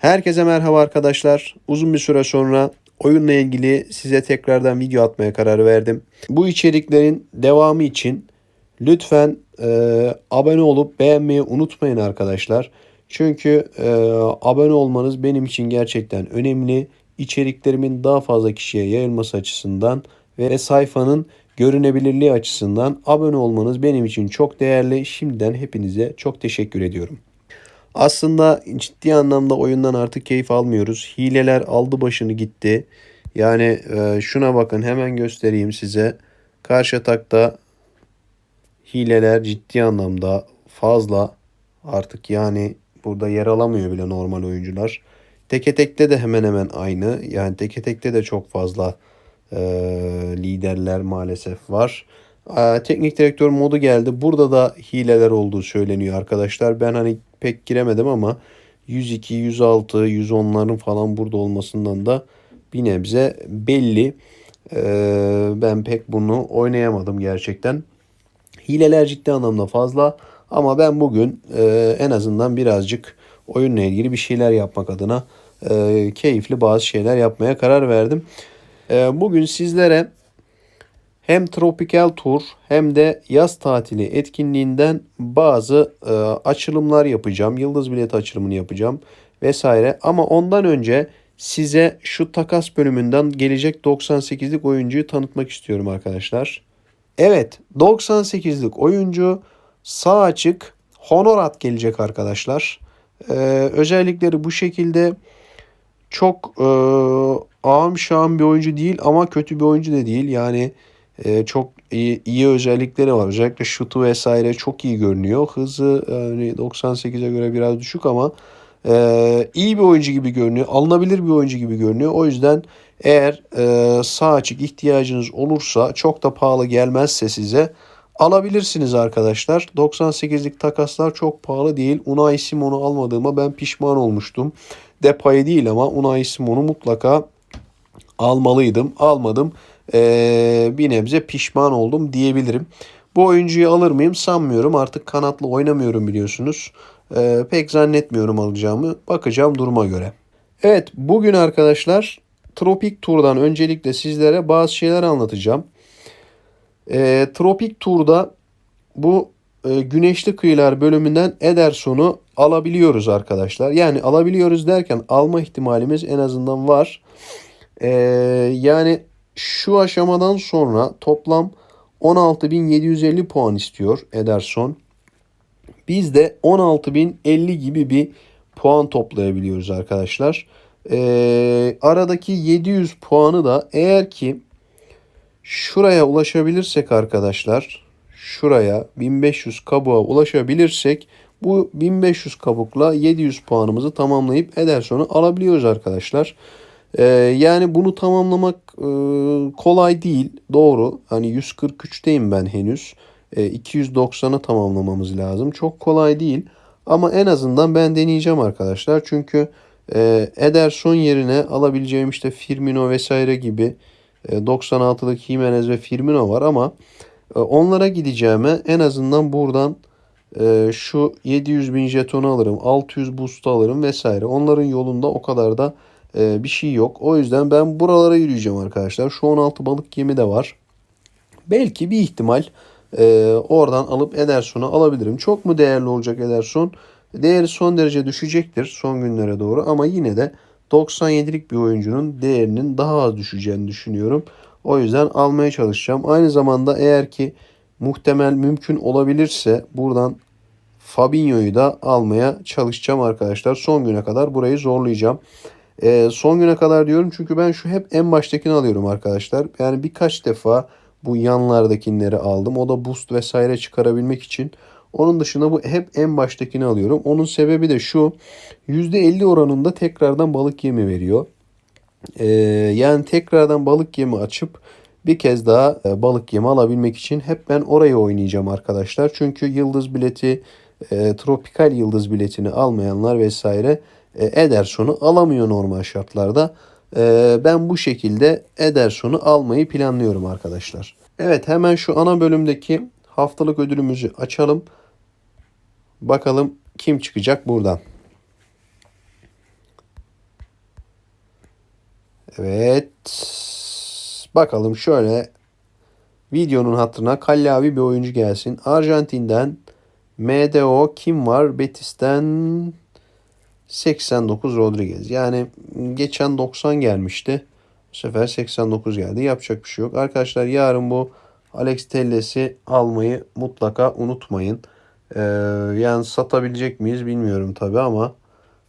Herkese merhaba arkadaşlar. Uzun bir süre sonra oyunla ilgili size tekrardan video atmaya karar verdim. Bu içeriklerin devamı için lütfen e, abone olup beğenmeyi unutmayın arkadaşlar. Çünkü e, abone olmanız benim için gerçekten önemli. İçeriklerimin daha fazla kişiye yayılması açısından ve sayfanın görünebilirliği açısından abone olmanız benim için çok değerli. Şimdiden hepinize çok teşekkür ediyorum. Aslında ciddi anlamda oyundan artık keyif almıyoruz. Hileler aldı başını gitti. Yani e, şuna bakın hemen göstereyim size. Karşı atakta hileler ciddi anlamda fazla. Artık yani burada yer alamıyor bile normal oyuncular. Teke tekte de hemen hemen aynı. Yani teke tekte de çok fazla e, liderler maalesef var. E, teknik direktör modu geldi. Burada da hileler olduğu söyleniyor arkadaşlar. Ben hani pek giremedim ama 102, 106, 110'ların falan burada olmasından da bir nebze belli. E, ben pek bunu oynayamadım gerçekten. Hileler ciddi anlamda fazla ama ben bugün e, en azından birazcık oyunla ilgili bir şeyler yapmak adına e, keyifli bazı şeyler yapmaya karar verdim. E, bugün sizlere hem Tropical Tour hem de yaz tatili etkinliğinden bazı e, açılımlar yapacağım. Yıldız bileti açılımını yapacağım vesaire. Ama ondan önce size şu takas bölümünden gelecek 98'lik oyuncuyu tanıtmak istiyorum arkadaşlar. Evet 98'lik oyuncu sağ açık Honorat gelecek arkadaşlar. Ee, özellikleri bu şekilde çok e, ağım şahım bir oyuncu değil ama kötü bir oyuncu da değil. Yani e, çok iyi, iyi özellikleri var. Özellikle şutu vesaire çok iyi görünüyor. Hızı yani 98'e göre biraz düşük ama e, iyi bir oyuncu gibi görünüyor. Alınabilir bir oyuncu gibi görünüyor. O yüzden eğer e, sağ açık ihtiyacınız olursa çok da pahalı gelmezse size alabilirsiniz arkadaşlar. 98'lik takaslar çok pahalı değil. Unai Simon'u almadığıma ben pişman olmuştum. Depay değil ama Unai Simon'u mutlaka almalıydım. Almadım. Ee, bir nebze pişman oldum diyebilirim. Bu oyuncuyu alır mıyım sanmıyorum. Artık kanatlı oynamıyorum biliyorsunuz. Ee, pek zannetmiyorum alacağımı. Bakacağım duruma göre. Evet bugün arkadaşlar Tropik Tur'dan öncelikle sizlere bazı şeyler anlatacağım. Ee, Tropik Tur'da bu e, güneşli kıyılar bölümünden Ederson'u alabiliyoruz arkadaşlar. Yani alabiliyoruz derken alma ihtimalimiz en azından var. Ee, yani şu aşamadan sonra toplam 16.750 puan istiyor Ederson. Biz de 16.050 gibi bir puan toplayabiliyoruz arkadaşlar. Ee, aradaki 700 puanı da eğer ki şuraya ulaşabilirsek arkadaşlar şuraya 1500 kabuğa ulaşabilirsek bu 1500 kabukla 700 puanımızı tamamlayıp Ederson'u alabiliyoruz arkadaşlar. Ee, yani bunu tamamlamak e, kolay değil. Doğru. Hani 143'teyim ben henüz. E, 290'ı tamamlamamız lazım. Çok kolay değil. Ama en azından ben deneyeceğim arkadaşlar. Çünkü e, Ederson yerine alabileceğim işte Firmino vesaire gibi e, 96'lık Jimenez ve Firmino var ama e, onlara gideceğime en azından buradan e, şu 700 bin jetonu alırım. 600 boost alırım vesaire. Onların yolunda o kadar da e, bir şey yok. O yüzden ben buralara yürüyeceğim arkadaşlar. Şu 16 balık gemi de var. Belki bir ihtimal e, oradan alıp Ederson'u alabilirim. Çok mu değerli olacak Ederson? Değeri son derece düşecektir son günlere doğru ama yine de 97'lik bir oyuncunun değerinin daha az düşeceğini düşünüyorum. O yüzden almaya çalışacağım. Aynı zamanda eğer ki muhtemel mümkün olabilirse buradan Fabinho'yu da almaya çalışacağım arkadaşlar. Son güne kadar burayı zorlayacağım. E, son güne kadar diyorum çünkü ben şu hep en baştakini alıyorum arkadaşlar. Yani birkaç defa bu yanlardakileri aldım. O da boost vesaire çıkarabilmek için. Onun dışında bu hep en baştakini alıyorum. Onun sebebi de şu. %50 oranında tekrardan balık yemi veriyor. Ee, yani tekrardan balık yemi açıp bir kez daha e, balık yemi alabilmek için hep ben orayı oynayacağım arkadaşlar. Çünkü yıldız bileti, e, tropikal yıldız biletini almayanlar vesaire Ederson'u alamıyor normal şartlarda. E, ben bu şekilde Ederson'u almayı planlıyorum arkadaşlar. Evet hemen şu ana bölümdeki haftalık ödülümüzü açalım. Bakalım kim çıkacak buradan. Evet. Bakalım şöyle videonun hatırına kallavi bir oyuncu gelsin. Arjantin'den MDO kim var? Betis'ten 89 Rodriguez. Yani geçen 90 gelmişti. Bu sefer 89 geldi. Yapacak bir şey yok. Arkadaşlar yarın bu Alex Telles'i almayı mutlaka unutmayın. Ee, yani satabilecek miyiz bilmiyorum tabi ama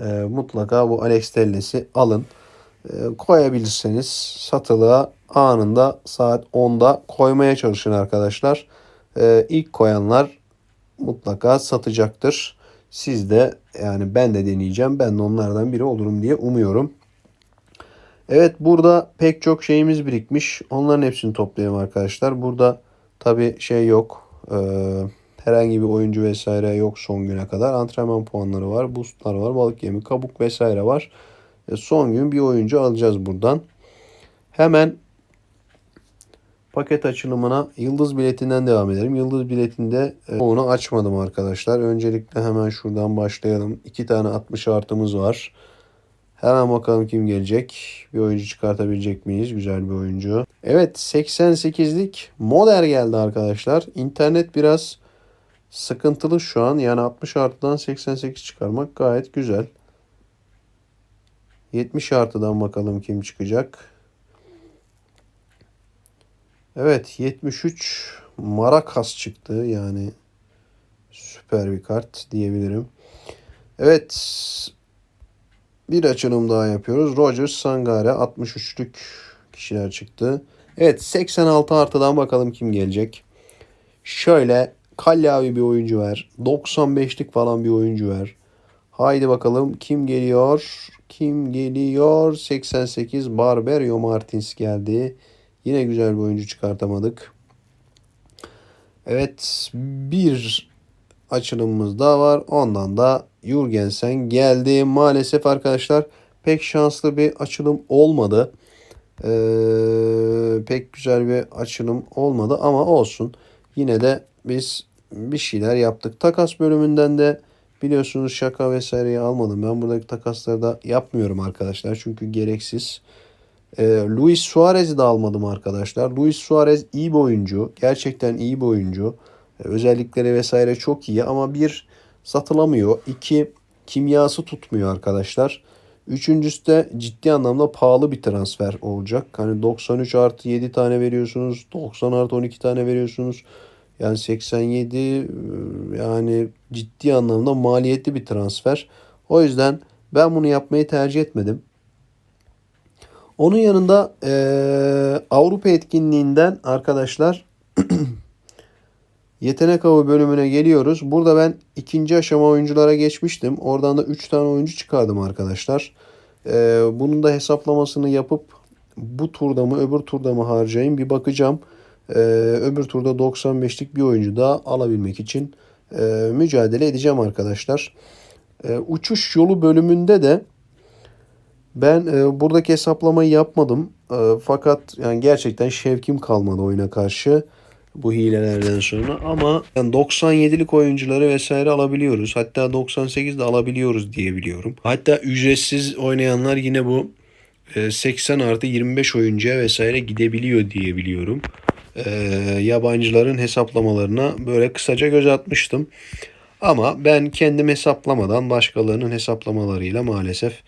e, mutlaka bu Alex Telles'i alın. E, koyabilirseniz satılığa anında saat 10'da koymaya çalışın arkadaşlar. E, ilk koyanlar mutlaka satacaktır. Siz de yani ben de deneyeceğim. Ben de onlardan biri olurum diye umuyorum. Evet burada pek çok şeyimiz birikmiş. Onların hepsini toplayalım arkadaşlar. Burada tabi şey yok. Ee, herhangi bir oyuncu vesaire yok son güne kadar. Antrenman puanları var. Boostlar var. Balık yemi, kabuk vesaire var. E, son gün bir oyuncu alacağız buradan. Hemen paket açılımına yıldız biletinden devam edelim. Yıldız biletinde e, onu açmadım arkadaşlar. Öncelikle hemen şuradan başlayalım. İki tane 60 artımız var. Hemen bakalım kim gelecek. Bir oyuncu çıkartabilecek miyiz? Güzel bir oyuncu. Evet 88'lik Moder geldi arkadaşlar. İnternet biraz sıkıntılı şu an. Yani 60 artıdan 88 çıkarmak gayet güzel. 70 artıdan bakalım kim çıkacak. Evet 73 Marakas çıktı. Yani süper bir kart diyebilirim. Evet bir açılım daha yapıyoruz. Rogers Sangare 63'lük kişiler çıktı. Evet 86 artıdan bakalım kim gelecek. Şöyle kallavi bir oyuncu ver. 95'lik falan bir oyuncu ver. Haydi bakalım kim geliyor? Kim geliyor? 88 Barberio Martins geldi. Yine güzel bir oyuncu çıkartamadık. Evet bir açılımımız daha var. Ondan da Jurgensen geldi. Maalesef arkadaşlar pek şanslı bir açılım olmadı. Ee, pek güzel bir açılım olmadı ama olsun. Yine de biz bir şeyler yaptık. Takas bölümünden de biliyorsunuz şaka vesaireyi almadım. Ben buradaki takasları da yapmıyorum arkadaşlar. Çünkü gereksiz. Ee, Luis Suarez'i de almadım arkadaşlar. Luis Suarez iyi bir oyuncu. Gerçekten iyi bir oyuncu. Ee, özellikleri vesaire çok iyi ama bir satılamıyor. İki kimyası tutmuyor arkadaşlar. Üçüncüsü de ciddi anlamda pahalı bir transfer olacak. Hani 93 artı 7 tane veriyorsunuz. 90 artı 12 tane veriyorsunuz. Yani 87 e, yani ciddi anlamda maliyetli bir transfer. O yüzden ben bunu yapmayı tercih etmedim. Onun yanında e, Avrupa etkinliğinden arkadaşlar yetenek avı bölümüne geliyoruz. Burada ben ikinci aşama oyunculara geçmiştim. Oradan da 3 tane oyuncu çıkardım arkadaşlar. E, bunun da hesaplamasını yapıp bu turda mı öbür turda mı harcayayım bir bakacağım. E, öbür turda 95'lik bir oyuncu daha alabilmek için e, mücadele edeceğim arkadaşlar. E, uçuş yolu bölümünde de ben e, buradaki hesaplamayı yapmadım. E, fakat yani gerçekten şevkim kalmadı oyuna karşı bu hilelerden sonra. Ama yani 97'lik oyuncuları vesaire alabiliyoruz. Hatta 98'de alabiliyoruz diye biliyorum. Hatta ücretsiz oynayanlar yine bu e, 80 artı 25 oyuncuya vesaire gidebiliyor diye biliyorum. E, yabancıların hesaplamalarına böyle kısaca göz atmıştım. Ama ben kendim hesaplamadan başkalarının hesaplamalarıyla maalesef e,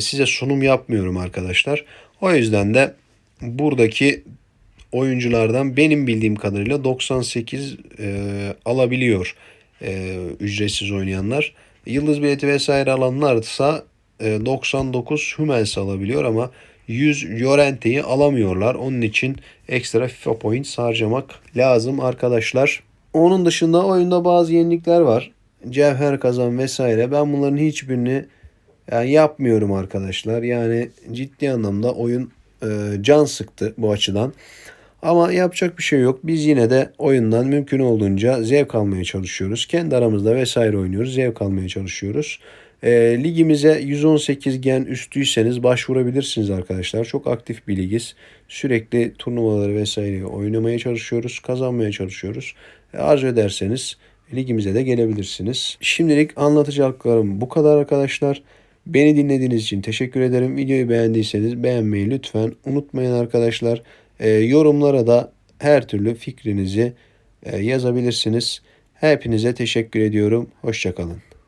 size sunum yapmıyorum arkadaşlar. O yüzden de buradaki oyunculardan benim bildiğim kadarıyla 98 e, alabiliyor e, ücretsiz oynayanlar. Yıldız bileti vesaire alanlarsa e, 99 Hummels alabiliyor ama 100 Llorente'yi alamıyorlar. Onun için ekstra FIFA points harcamak lazım arkadaşlar. Onun dışında oyunda bazı yenilikler var. Cevher kazan vesaire. Ben bunların hiçbirini yani yapmıyorum arkadaşlar. Yani ciddi anlamda oyun e, can sıktı bu açıdan. Ama yapacak bir şey yok. Biz yine de oyundan mümkün olduğunca zevk almaya çalışıyoruz. Kendi aramızda vesaire oynuyoruz. Zevk almaya çalışıyoruz. E, ligimize 118 gen üstüyseniz başvurabilirsiniz arkadaşlar. Çok aktif bir ligiz. Sürekli turnuvaları vesaire oynamaya çalışıyoruz. Kazanmaya çalışıyoruz. E, arzu ederseniz ligimize de gelebilirsiniz. Şimdilik anlatacaklarım bu kadar arkadaşlar. Beni dinlediğiniz için teşekkür ederim. Videoyu beğendiyseniz beğenmeyi lütfen unutmayın arkadaşlar. Ee, yorumlara da her türlü fikrinizi e, yazabilirsiniz. Hepinize teşekkür ediyorum. Hoşçakalın.